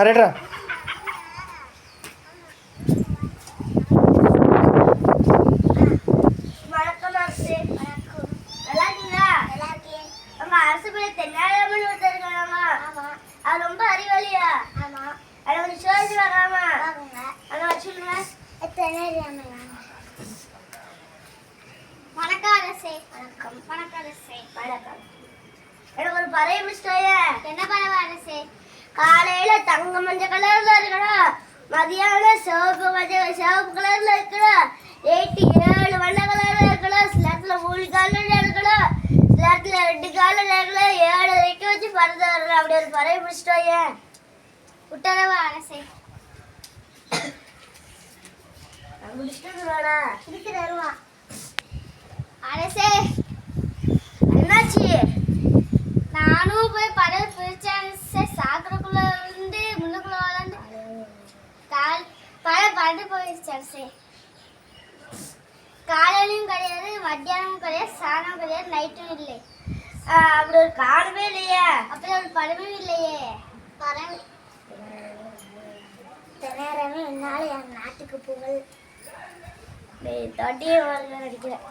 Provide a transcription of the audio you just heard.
கரெக்டா. வணக்கம் அரசு வணக்கம் வணக்கம் அரசே. வணக்கம். வணக்கம் அரசே. வணக்கம். எனக்கு ஒரு பறைய மிஸ்டோய என்ன காலையில தங்க மஞ்சள் கலர்ல இருக்கணும். மதியானம் சிவப்பு மஞ்சள் சிவப்பு கலர்ல இருக்கணும். நைட்டு ஏழு வண்ண கலர்ல இருக்கணும். சில இடத்துல மூணு காலில் இருக்கணும். சில இடத்துல ரெண்டு காலில் இருக்கணும். ஏழு வரைக்கும் வச்சு பறந்து வரணும். அப்படி ஒரு பறவை பிடிச்சிட்டோம் ஏன் உத்தரவா அரசே. அரசே படம் பறந்து போயிடுச்சு காலையிலும் கிடையாது மத்தியானமும் கிடையாது சாயந்தரம் கிடையாது நைட்டும் இல்லை. அப்படி ஒரு காலமே இல்லையே. அப்படி ஒரு படமே இல்லையே. பறவை நேரமே என்னால் என் நாட்டுக்கு புகழ். தொட்டியே வருது நடிக்கிறேன்